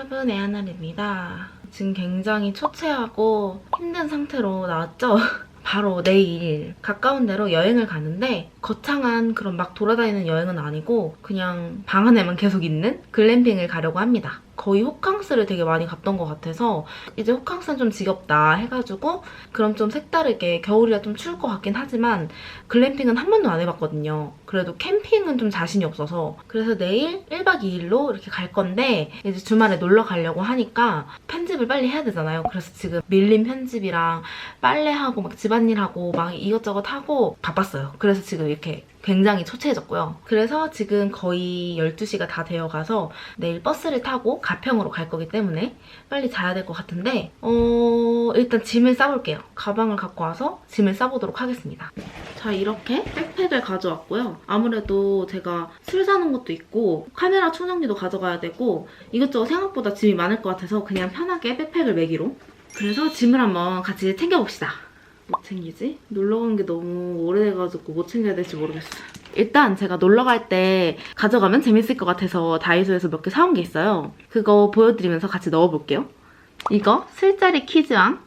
여러분, 애하늘입니다. 지금 굉장히 초췌하고 힘든 상태로 나왔죠? 바로 내일 가까운 데로 여행을 가는데 거창한 그런 막 돌아다니는 여행은 아니고 그냥 방 안에만 계속 있는 글램핑을 가려고 합니다. 거의 호캉스를 되게 많이 갔던 것 같아서 이제 호캉스는 좀 지겹다 해가지고 그럼 좀 색다르게 겨울이라 좀 추울 것 같긴 하지만 글램핑은 한 번도 안 해봤거든요. 그래도 캠핑은 좀 자신이 없어서 그래서 내일 1박 2일로 이렇게 갈 건데 이제 주말에 놀러 가려고 하니까 편집을 빨리 해야 되잖아요. 그래서 지금 밀린 편집이랑 빨래하고 막 집안일하고 막 이것저것 하고 바빴어요. 그래서 지금 이렇게 굉장히 초췌해졌고요. 그래서 지금 거의 12시가 다 되어 가서 내일 버스를 타고 가평으로 갈 거기 때문에 빨리 자야 될 것 같은데 어 일단 짐을 싸볼게요. 가방을 갖고 와서 짐을 싸보도록 하겠습니다. 자 이렇게 백팩을 가져왔고요. 아무래도 제가 술 사는 것도 있고 카메라 충전기도 가져가야 되고 이것저것 생각보다 짐이 많을 것 같아서 그냥 편하게 백팩을 매기로 그래서 짐을 한번 같이 챙겨봅시다. 못 챙기지? 놀러 간게 너무 오래돼가지고 못 챙겨야 될지 모르겠어. 일단 제가 놀러 갈 때 가져가면 재밌을 것 같아서 다이소에서 몇 개 사온 게 있어요. 그거 보여드리면서 같이 넣어볼게요. 이거 술자리 퀴즈왕.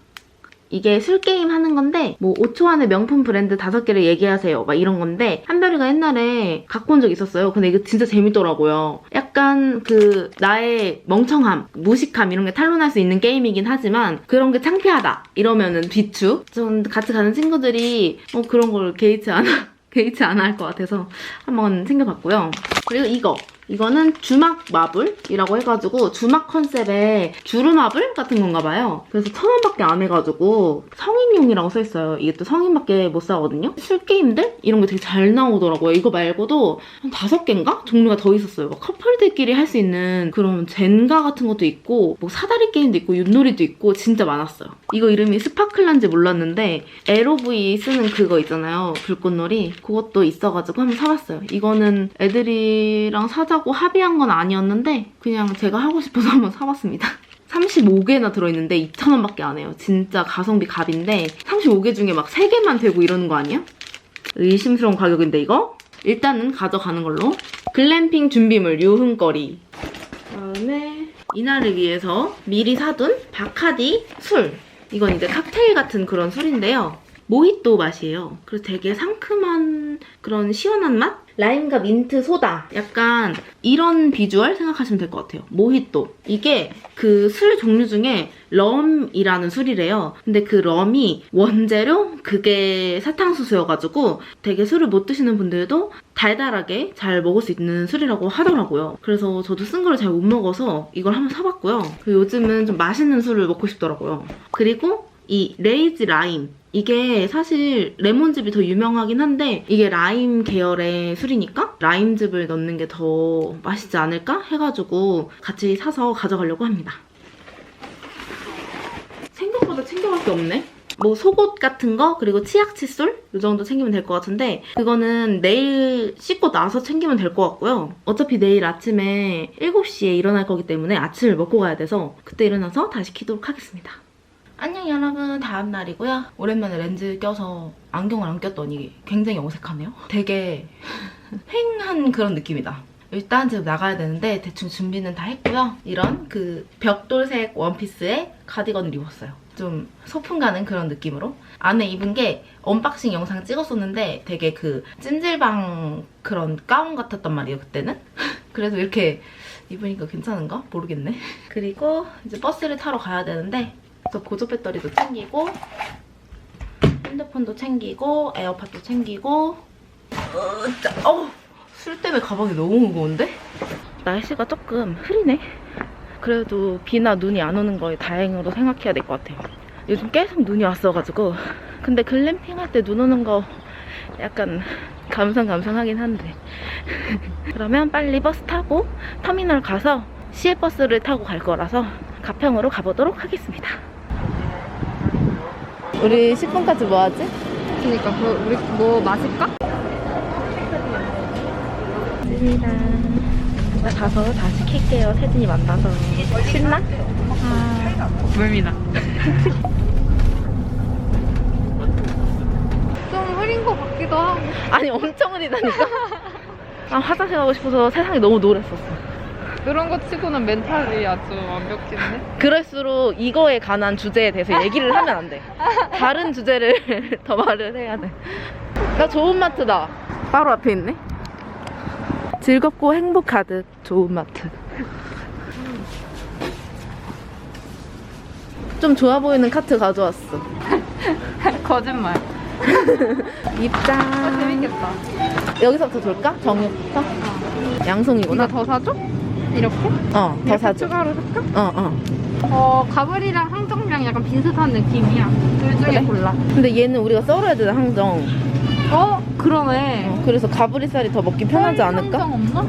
이게 술 게임 하는 건데 뭐 5초 안에 명품 브랜드 5개를 얘기하세요. 막 이런 건데 한별이가 옛날에 갖고 온 적 있었어요. 근데 이거 진짜 재밌더라고요. 약간 그 나의 멍청함 무식함 이런 게 탄로날 수 있는 게임이긴 하지만 그런 게 창피하다 이러면은 비추. 전 같이 가는 친구들이 어 그런 걸 개의치 않아 개의치 않아 할 것 같아서 한번 챙겨봤고요 그리고 이거 이거는 주막 마블이라고 해가지고 주막 컨셉의 주르마블 같은 건가 봐요. 그래서 천 원밖에 안 해가지고 성인용이라고 써있어요. 이게 또 성인밖에 못 사거든요. 술 게임들 이런 게 되게 잘 나오더라고요. 이거 말고도 한 다섯 개인가 종류가 더 있었어요. 막 커플들끼리 할 수 있는 그런 젠가 같은 것도 있고 뭐 사다리 게임도 있고 윷놀이도 있고 진짜 많았어요. 이거 이름이 스파클란지 몰랐는데 LOV 쓰는 그거 있잖아요. 불꽃놀이 그것도 있어가지고 한번 사봤어요. 이거는 애들이 랑 사자고 합의한 건 아니었는데 그냥 제가 하고 싶어서 한번 사봤습니다. 35개나 들어있는데 2,000원밖에 안 해요. 진짜 가성비 갑인데 35개 중에 막 3개만 되고 이러는 거 아니야? 의심스러운 가격인데 이거? 일단은 가져가는 걸로. 글램핑 준비물 유흥거리. 그다음에 이날을 위해서 미리 사둔 바카디 술. 이건 이제 칵테일 같은 그런 술인데요. 모히또 맛이에요. 그래서 되게 상큼한 그런 시원한 맛? 라임과 민트 소다. 약간 이런 비주얼 생각하시면 될 것 같아요. 모히또. 이게 그 술 종류 중에 럼이라는 술이래요. 근데 그 럼이 원재료 그게 사탕수수여가지고 되게 술을 못 드시는 분들도 달달하게 잘 먹을 수 있는 술이라고 하더라고요. 그래서 저도 쓴 거를 잘 못 먹어서 이걸 한번 사봤고요. 그리고 요즘은 좀 맛있는 술을 먹고 싶더라고요. 그리고 이 레이지 라임. 이게 사실 레몬즙이 더 유명하긴 한데 이게 라임 계열의 술이니까 라임즙을 넣는 게 더 맛있지 않을까 해가지고 같이 사서 가져가려고 합니다. 생각보다 챙겨갈 게 없네. 뭐 속옷 같은 거 그리고 치약 칫솔 이 정도 챙기면 될 것 같은데 그거는 내일 씻고 나서 챙기면 될 것 같고요. 어차피 내일 아침에 7시에 일어날 거기 때문에 아침을 먹고 가야 돼서 그때 일어나서 다시 키도록 하겠습니다. 안녕 여러분 다음 날이고요. 오랜만에 렌즈 껴서 안경을 안 꼈더니 굉장히 어색하네요. 되게 휑한 그런 느낌이다. 일단 지금 나가야 되는데 대충 준비는 다 했고요. 이런 그 벽돌색 원피스에 가디건을 입었어요. 좀 소풍 가는 그런 느낌으로. 안에 입은 게 언박싱 영상 찍었었는데 되게 그 찜질방 그런 가운 같았단 말이에요, 그때는. 그래도 이렇게 입으니까 괜찮은가? 모르겠네. 그리고 이제 버스를 타러 가야 되는데 저 보조 배터리도 챙기고 핸드폰도 챙기고 에어팟도 챙기고 으짜, 어우 술 때문에 가방이 너무 무거운데? 날씨가 조금 흐리네. 그래도 비나 눈이 안 오는 거에 다행으로 생각해야 될 것 같아요. 요즘 계속 눈이 왔어가지고. 근데 글램핑 할 때 눈 오는 거 약간 감상감상하긴 한데. 그러면 빨리 버스 타고 터미널 가서 시외버스를 타고 갈 거라서 가평으로 가보도록 하겠습니다. 우리 10분까지 뭐 하지? 그니까 그 우리 뭐 마실까? 나 가서 다시 킬게요. 세진이 만나서. 신나? 아 멀미나 좀 흐린 거 같기도 하고 아니, 엄청 흐리다니까. 아, 화장실 가고 싶어서 세상이 너무 노랬었어. 그런 거 치고는 멘탈이 아주 완벽했네. 그럴수록 이거에 관한 주제에 대해서 얘기를 하면 안 돼. 다른 주제를 더 말을 해야 돼. 나 좋은 마트다. 바로 앞에 있네. 즐겁고 행복 가득 좋은 마트. 좀 좋아 보이는 카트 가져왔어. 거짓말. 입장. 아, 재밌겠다. 여기서부터 돌까? 정육부터? 양송이구나. 이거 더 사줘? 이렇게? 어, 더 사줘. 추가로 살까? 어, 어. 어, 가브리랑 항정이랑 약간 비슷한 느낌이야. 둘 중에 그래? 골라. 근데 얘는 우리가 썰어야 되는 항정. 어, 그러네. 어, 그래서 가브리살이 더 먹기 편하지 않을까? 항정 없나?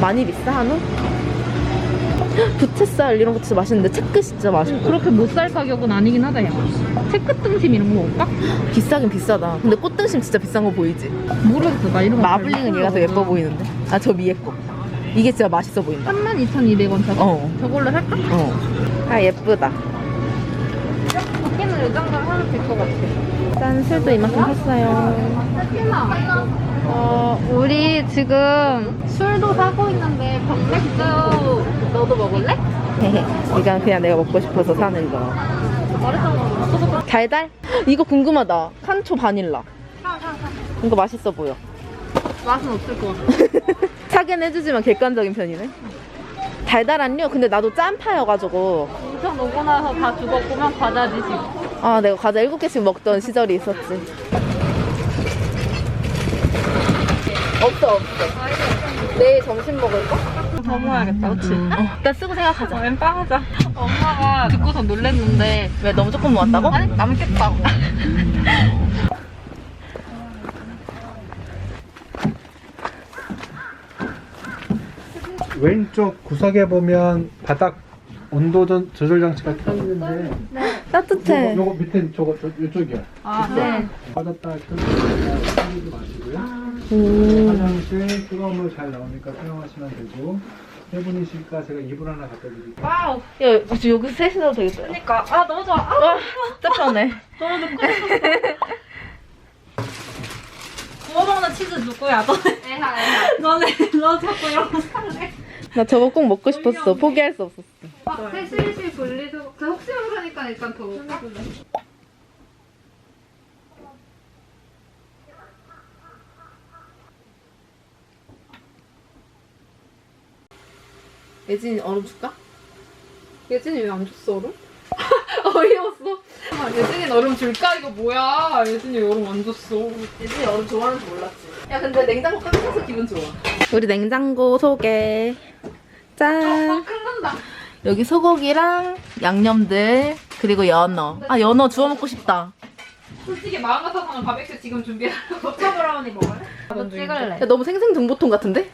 많이 비싸 한우? 부채살 이런 거 진짜 맛있는데 채끝 진짜 맛있고 그렇게 못 살 가격은 아니긴 하다, 야. 체크 등심 이런 거 먹을까? 비싸긴 비싸다 근데 꽃등심 진짜 비싼 거 보이지? 모르겠어, 나 이런 거. 마블링은 얘가 더 예뻐 보이는데 아저 위에 거 이게 진짜 맛있어 보인다 32,200원 저거? 어. 저걸로 살까? 어 아 예쁘다 밖에는 이 정도면 사도 될것 같아. 짠 술도 이만큼 샀어요 어, 우리 지금 술도 사고 있는데 병맥주 너도 먹을래? 이건 그냥 내가 먹고 싶어서 사는 거 말했잖아. 달달? 이거 궁금하다 칸초 바닐라 이거 맛있어 보여 맛은 없을 것 같아. 사긴 해주지만 객관적인 편이네 달달한요? 근데 나도 짠파여가지고 인천 오고 나서 다 죽었구만 과자 드시고. 아, 내가 과자 7개씩 먹던 시절이 있었지. 없어, 없어. 내일 점심 먹을 거? 더 먹어야겠다, 그치? 어, 일단 쓰고 생각하자. 웬 빵하자. 엄마가 듣고서 놀랬는데 왜, 너무 조금 모았다고? 아니 남겠다고. 왼쪽 구석에 보면 바닥 온도 전- 조절 장치가 켜 있는데 따뜻해. 요거, 요거 밑에 저거 저, 이쪽이요. 아 네. 받았다 켜주시고 마시고요. 음. 화장실 뜨거운 물 잘 나오니까 사용하시면 되고 세 분이시니까 제가 이불 하나 갖다 드릴게요. 와우. 야, 여기, 여기 셋이서 되겠다. 그러니까 아 너무 좋아. 아, 와, 진짜 편해. 너무 싶었어. 구워 먹는 치즈 누구야? 너. 애하 애하. 너네 너 자꾸 이런 거 살래. 나 저거 꼭 먹고 싶었어. 포기할 수 없었어. 아, 세실실 분리도 저 혹시 모르니까 일단 더 먹을까? 예진이 얼음 줄까? 예진이 왜 안 줬어 얼음? 어이없어. 아, 예진이 얼음 줄까? 이거 뭐야? 예진이 얼음 안 줬어. 예진이 얼음 좋아하는 줄 몰랐지. 야, 근데 냉장고 깜짝해서 기분 좋아. 우리 냉장고 소개. 짠. 여기 소고기랑 양념들 그리고 연어. 아 연어 주워 먹고 싶다. 솔직히 마음 같아서는 바베큐 지금 준비하려고. 버터 브라우니 먹을래? 나도 찍을래. 야, 너무 생생정보통 같은데?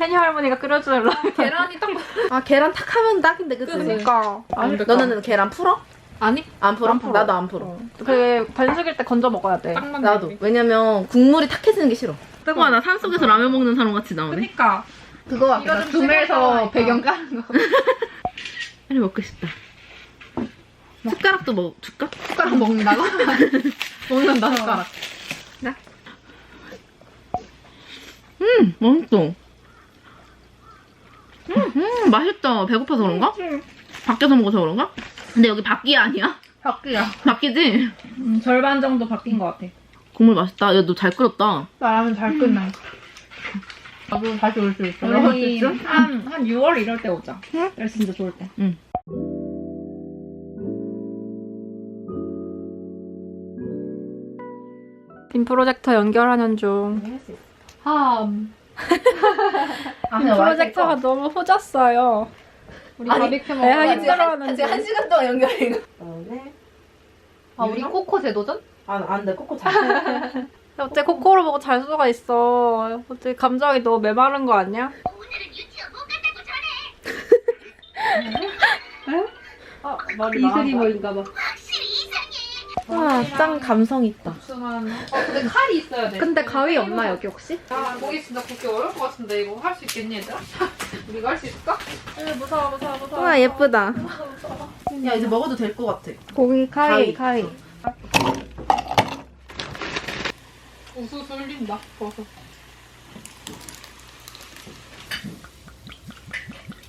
혜니 할머니가 끓여주려. 계란이 딱. 아 계란 탁 하면 딱인데 그치? 그러니까. 너는 계란 풀어? 아니? 안 풀어? 안 풀어. 나도 안 풀어. 그 반숙일 때 건져 먹어야 돼. 나도. 왜냐면 국물이 탁해지는 게 싫어. 와, 나 산속에서 라면 먹는 사람 같이 나오네. 그니까. 그거 이거 좀 구매해서 배경 까는 거. 빨리 먹고 싶다. 숟가락도 먹 줄까? 숟가락 먹는다고? 먹는다 숟가락. 음, 맛있어. 음, 음, 맛있다. 배고파서 그런가? 밖에서 먹어서 그런가? 근데 여기 밖이 아니야? 바뀌야. 밖이지? 음, 절반 정도 바뀐 것 같아. 국물 맛있다. 야, 너 잘 끓였다. 나라면 잘 끝나. 나도 다시 올 수 있어. 우리 한, 한 6월 이럴 때 오자. 응? 날 진짜 좋을 때. 응. 빔 프로젝터 연결하는 중. 함. 아, 빔 프로젝터가 너무 후졌어요. 우리 아니, 바비큐 힘들어 하는 지금 한 중. 시간 동안 연결해, 이거. 네. 아, 우리 코코 재도전? 아, 안 돼. 코코 잘. 어째 코코를 보고 잘 수가 있어. 어째 감정이 너무 메마른 거 아니야? 아, 말이 이슬이머인가 봐. 와, 짱 감성 있다. 어, 근데 칼이 있어야 돼. 근데 가위 없나 여기 혹시? 아, 거기 진짜 굽기 어려울 것 같은데 이거 할 수 있겠니 얘들아? 우리가 할 수 있을까? 에 무서워 무서워 무서워. 와, 예쁘다. 야, 이제 먹어도 될 것 같아. 고기 가위, 가위. 우수 쏠린다. 버섯.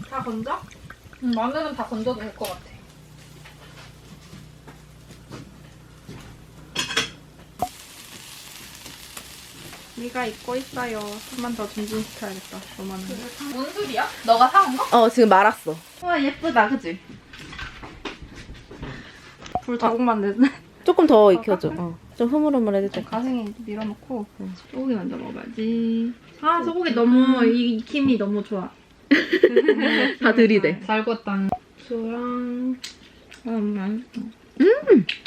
다 건져? 응, 마늘은 다 건져도 될 것 같아. 네가 입고 있어요. 좀만 더 진진시켜야겠다. 너만은. 뭔 소리야? 너가 사온 거? 어 지금 말았어. 와 예쁘다, 그지? 불 자국만 내네. 조금 더 익혀줘. 어. 좀 흐물흐물해도 돼. 가생이 밀어놓고 소고기 먼저 먹어야지. 아 소고기 너무 이 익힘이 너무 좋아. 다 들이대. 잘 구웠다. 주랑 음 맛있어.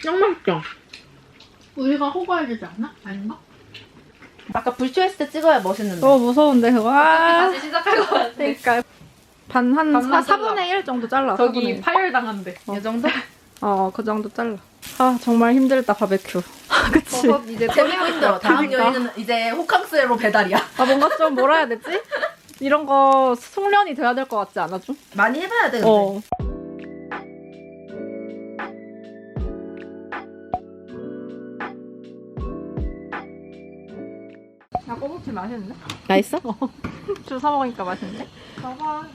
짱 맛있다. 우리가 호가야 되지 않나? 아닌가? 아까 불쇼했을 때 찍어야 멋있는데. 너무 무서운데 그거. 아 다시 시작할 것 같아. 그러니까 반한 반만 4분의 1 정도 잘라. 4분의 저기 1. 파열 당한대. 이 정도? 어, 그 정도 잘라. 아, 정말 힘들다, 바베큐. 아, 그치. 버섯 이제 재미고 힘들어. 다음 그러니까. 여행은 이제 호캉스로 배달이야. 아, 뭔가 좀 뭐라 해야 되지? 이런 거 숙련이 돼야 될 것 같지 않아, 좀? 많이 해봐야 돼. 근데. 어. 야, 꼬북치 맛있는데? 맛있어? 줄 사먹으니까 맛있는데? 봐봐.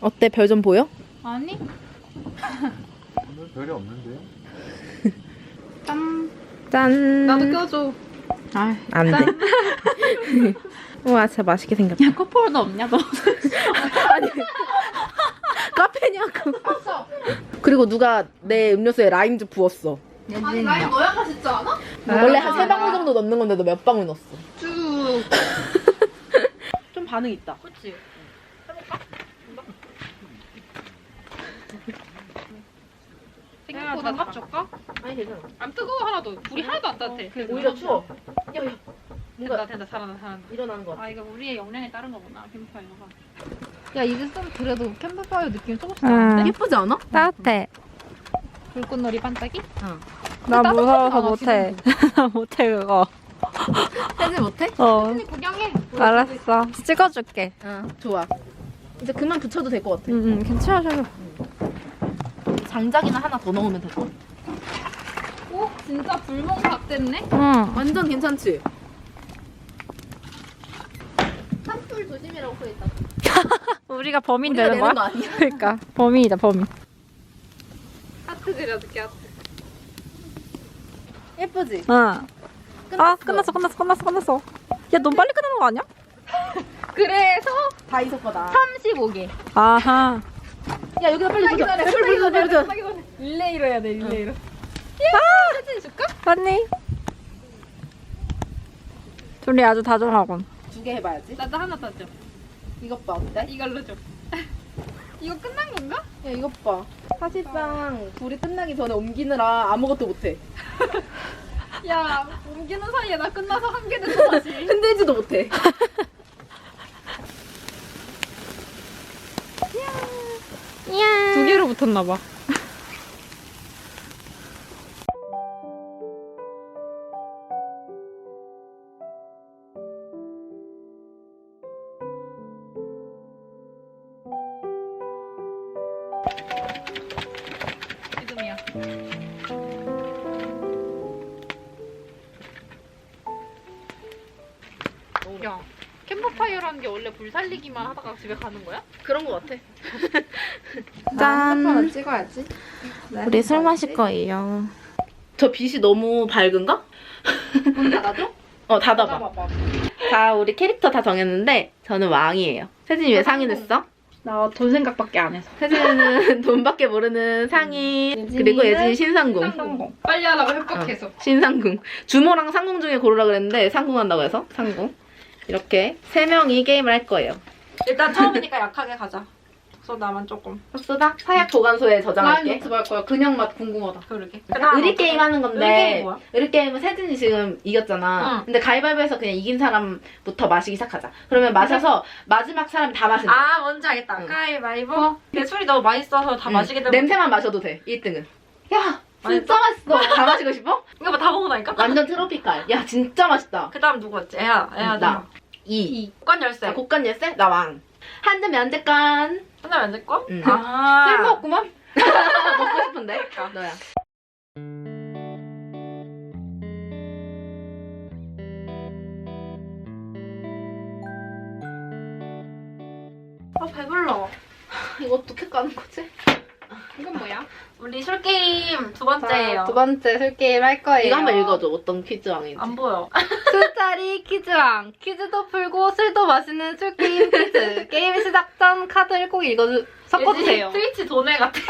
어때? 별 좀 보여? 아니? 오늘 별이 없는데요? 짠. 짠. 나도 껴줘. 아, 안 돼. 우와, 진짜 맛있게 생겼다. 야, 커플도 없냐, 너? 카페냐고. 그리고 누가 내 음료수에 라임즙 부었어. 아니 라임 넣어야 맛있지 않아? 원래 한 세 방울 정도 넣는 건데 너 몇 방울 넣었어? 쭉. 좀 반응 있다. 그치? 생각보다 밥 줄까? 아니 괜찮아. 안 뜨거워 하나도. 불이 하나도 안 따뜻해. 오히려 추워. 야야. 된다 뭔가 된다 살아나 살아나. 일어나는 거 같아. 아 이거 우리의 역량에 따른 거구나 캠프파이어가. 야 이제 좀 그래도 캠프파이어 느낌 조금씩 응. 나는데? 예쁘지 않아? 따뜻해. 불꽃놀이 반짝이? 나 따뜻하지 무서워서 않아, 못해. 나 못해, 그거. 떼지 못해? 어. 언니 구경해. 알았어. 찍어줄게. 응. 좋아. 이제 그만 붙여도 될 것 같아. 응, 응, 괜찮아. 장작이나 하나 더 넣으면 될 것 같아. 오 진짜 불멍 각 됐네. 응. 완전 괜찮지? 산불 조심이라고 써있다. 우리가 범인 우리가 되는 내는 거야? 거 아니야? 그러니까 범인이다, 범인. 하트 그려줄게 하트. 예쁘지? 응. 아, 끝났어, 끝났어, 끝났어, 끝났어. 야, 너무 빨리 끝나는 거 아니야? 그래서 다 있을 거다. 35개. 아하. 야 여기다 빨리. 야, 빨리 붙여, 빨리 붙여. 릴레이로 해야 돼 릴레이로. 사진 줄까? 언니. 둘이 아주 다정하군. 두 개 해봐야지. 나도 하나 더 줘. 이것 봐 어때? 이걸로 줘. 이거 끝난 건가? 야 이것 봐. 사실상 불이 끝나기 전에 옮기느라 아무것도 못해. 야 옮기는 사이에 나 끝나서 한개 됐어 다시. 흔들지도 못해. 두 개로 붙었나 봐. 지금이야. 야 캠프파이어라는 게 원래 불 살리기만 하다가 집에 가는 거야? 그런 거 같아. 짠. 찍어야지. 우리 술 마실 거예요. 저 빛이 너무 밝은가? 문 닫아줘? 어 닫아봐. 닫아봐봐. 자 우리 캐릭터 다 정했는데 저는 왕이에요. 세진이 왜 상인했어? 나 돈 생각밖에 안 해서. 세진이는 돈밖에 모르는 상인 그리고 예진이 신상궁. 빨리 하라고 협박해서. 신상궁. 주모랑 상궁 중에 고르라 그랬는데 상궁한다고 해서 상궁. 이렇게 세 명 이 게임을 할 거예요. 일단 처음이니까 약하게 가자. 그래서 나만 조금. 흡수다 사약 보관소에 저장할게. 유튜브 할 거야. 그냥 맛 궁금하다. 그러게. 의리 게임 하는 의리 건데 게임 뭐야? 의리 게임은 세진이 지금 이겼잖아. 응. 근데 가위바위보에서 그냥 이긴 사람부터 마시기 시작하자. 그러면 마셔서 마지막 사람이 다 마신다. 아, 뭔지 알겠다. 응. 가위바위보. 내 술이 너무 맛있어서 다 응. 마시게 되면. 냄새만 마셔도 돼. 1등은. 야 진짜 맛있어. 다 마시고 싶어? 이거 봐, 다 먹어나니까? 완전 트로피칼. 야 진짜 맛있다. 그 다음 누구였지? 애야, 애야, 나. 나. 2. 국간 열쇠. 자, 곡간 열쇠? 나 왕. 한점 면제권. 끝나면 안될 거? 응. 아. 쓸모없구만. 먹고 싶은데. 너야. 이거 어떻게 까는 거지? 이건 뭐야? 우리 술 게임 두 자, 번째예요. 두 번째 술 게임 할 거예요. 이거 한번 읽어줘. 어떤 퀴즈왕인지. 안 보여. 술자리 퀴즈왕. 퀴즈도 풀고 술도 마시는 술 게임 퀴즈. 게임 시작 전 카드를 꼭 읽어 섞어주세요. 트위치 도네 같아.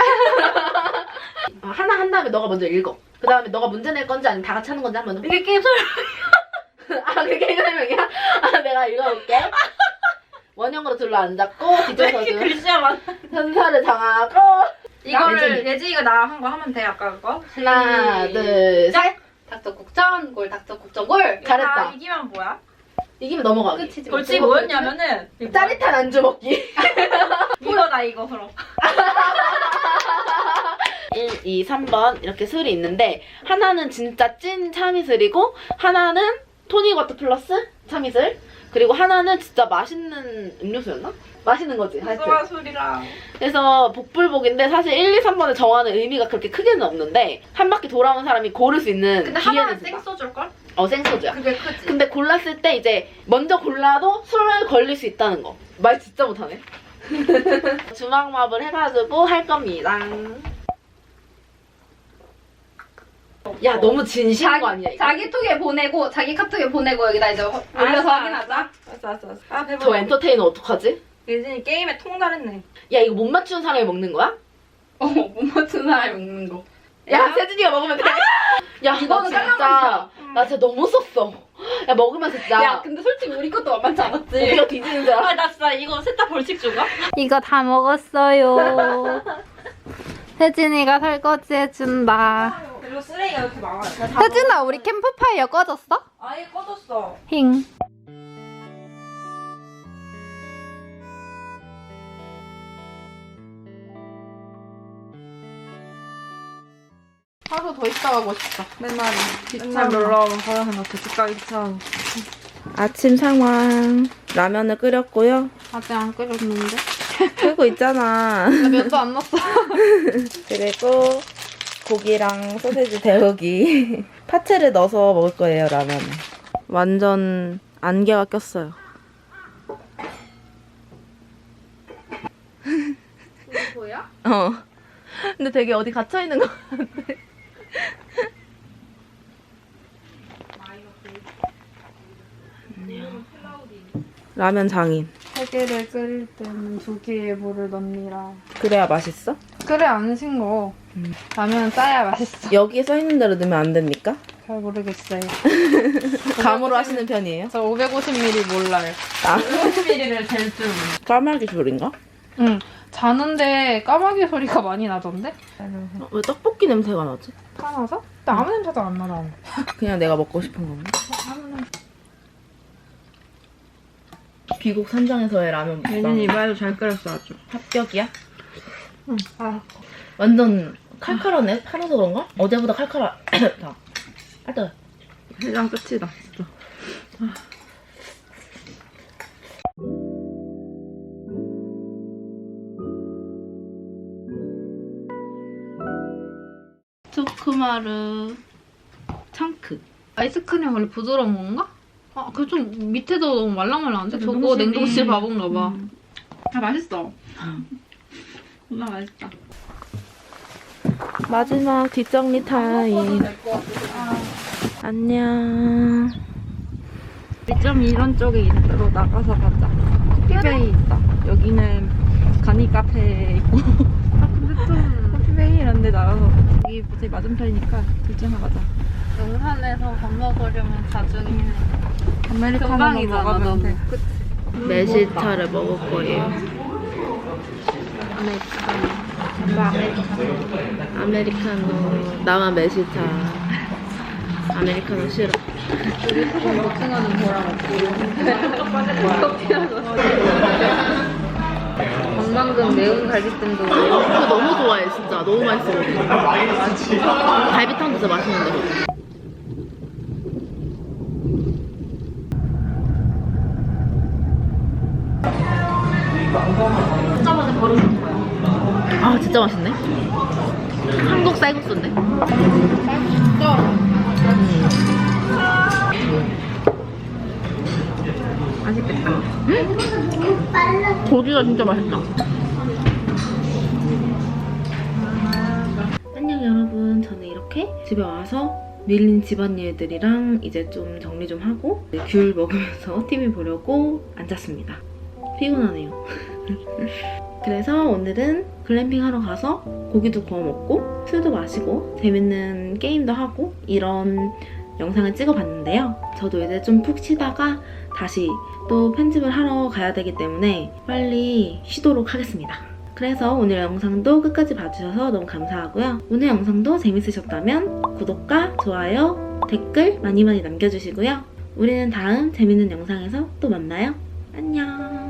어, 하나 한 다음에 너가 먼저 읽어. 그 다음에 너가 문제 낼 건지 아니면 다 같이 하는 건지 한번. 이게 게임 소리. 아, 그게 이거 설명이야? 아, 내가 읽어볼게. 원형으로 둘러 앉았고, 뒤져서 많아. 현사를 정하고. 이거를 예지이가 나랑 한거 하면 돼 아까 그거. 하나, 둘, 셋. 닥터 국전 골, 닥터 국전 골. 잘했다. 다 이기면 뭐야? 이기면 넘어가기. 끝이지. 벌칙이 뭐였냐면은 이거 짜릿한 안주 먹기. 이거다 이거 그럼. 1, 2, 3번 이렇게 술이 있는데 하나는 진짜 찐 참이슬이고 하나는 토닉 워터 플러스 참이슬 그리고 하나는 진짜 맛있는 음료수였나? 맛있는 거지 하여튼 소아 술이랑. 그래서 복불복인데 사실 1, 2, 3번을 정하는 의미가 그렇게 크게는 없는데 한 바퀴 돌아온 사람이 고를 수 있는 근데 기회는 하나는 준다. 생소줄 걸? 어 생소주야 그게 크지. 근데 골랐을 때 이제 먼저 골라도 술을 걸릴 수 있다는 거. 말 진짜 못하네. 주먹밥을 해가지고 할 겁니다. 야 너무 진심한 거 아니야 이거? 자기 톡에 보내고 자기 카톡에 보내고 여기다 이제 올려서 알았어, 확인하자. 알았어 알았어 알았어. 아 배불러. 저 엔터테이너 어떡하지? 예진이 게임에 통달했네. 야 이거 못 맞추는 사람이 먹는 거야? 어, 못 맞춘 사람이 먹는 거. 야 세준이가 먹으면 돼. 야 이거는 나 진짜 깔라맛이야. 나 진짜 너무 썼어. 야 먹으면 진짜 야, 근데 솔직히 우리 것도 만만치 않았지. 우리가 뒤지는 줄 알아. 아 나 진짜 이거 셋 다 벌칙 줘가? 이거 다 먹었어요. 혜진이가 설거지 해준다. 그리고 쓰레기가 이렇게 많아. 혜진아, 우리 캠프파이어 꺼졌어? 아예 꺼졌어. 힝. 하루 더 있다 가고 싶다. 내 말이. 맨날 놀러 오면 바로 생각해. 집가기 귀찮아. 아침 상황 라면을 끓였고요. 아직 안 끓였는데. 끓고 있잖아. 나 면도 안 넣었어. 그리고 고기랑 소세지 데우기 파채를 넣어서 먹을 거예요 라면 완전 안개가 꼈어요 뭐야? 어 근데 되게 어디 갇혀있는 거 같아 라면 장인 세 개를 끓일 때는 두 개의 물을 넣니라. 그래야 맛있어? 그래 안 싱거. 음. 라면 짜야 맛있어. 여기에 써있는 대로 넣으면 안 됩니까? 잘 모르겠어요. 감으로 하시는 편이에요? 저 550ml 몰라요. 아 50ml를 될 줄. 까마귀 줄인가? 응. 자는데 까마귀 소리가 많이 나던데? 어, 왜 떡볶이 냄새가 나지? 까나서? 나 아무 냄새도 안 나다. 그냥 내가 먹고 싶은 건가? 귀국 산장에서의 라면 예진이 먹방 이번에도 잘 끓였어 아주. 합격이야? 아, 완전 칼칼하네? 팔아서 그런가? 어제보다 칼칼하... 다. 아, 뜨거. 해장 끝이다 진짜. 초크마르 청크. 아이스크림 원래 부드러운 건가? 아, 그 좀 밑에도 너무 말랑말랑한데? 저거 냉동실이- 냉동실 바본가 봐. 아 맛있어. 존나 맛있다. 마지막 뒷정리 타임. 안녕. 2.1원 쪽에 있도록 나가서 가자. 커피베이 있다. 여기는 가니 카페 있고. 아 근데 좀 커피베이 이런 데 나가서 뭐지 맞은편이니까 둘 중에 하나 가자. 용산에서 밥 먹으려면 자중이네. 아메리카노 금방이잖아, 먹으면 너무. 돼. 매실차를 먹을 거예요. 아메리카노. 나만 매실차. 아메리카노 싫어. 버팅하는 거랑 건강금 매운 갈비찜도 그거 너무 좋아해 진짜. 너무 맛있어. 갈비탕도 진짜 맛있는데 거기. 진짜 맛에 버릇인 거야 아 진짜 맛있네? 한국 쌀국수인데? 맛있 맛있겠다. 고기가 진짜 맛있다. 안녕 여러분. 저는 이렇게 집에 와서 밀린 집안일들이랑 이제 좀 정리 좀 하고 귤 먹으면서 TV 보려고 앉았습니다. 피곤하네요. 그래서 오늘은 글램핑 하러 가서 고기도 구워 먹고 술도 마시고 재밌는 게임도 하고 이런 영상을 찍어봤는데요. 저도 이제 좀 푹 쉬다가 다시 또 편집을 하러 가야 되기 때문에 빨리 쉬도록 하겠습니다. 그래서 오늘 영상도 끝까지 봐주셔서 너무 감사하고요. 오늘 영상도 재밌으셨다면 구독과 좋아요, 댓글 많이 많이 남겨주시고요. 우리는 다음 재밌는 영상에서 또 만나요. 안녕.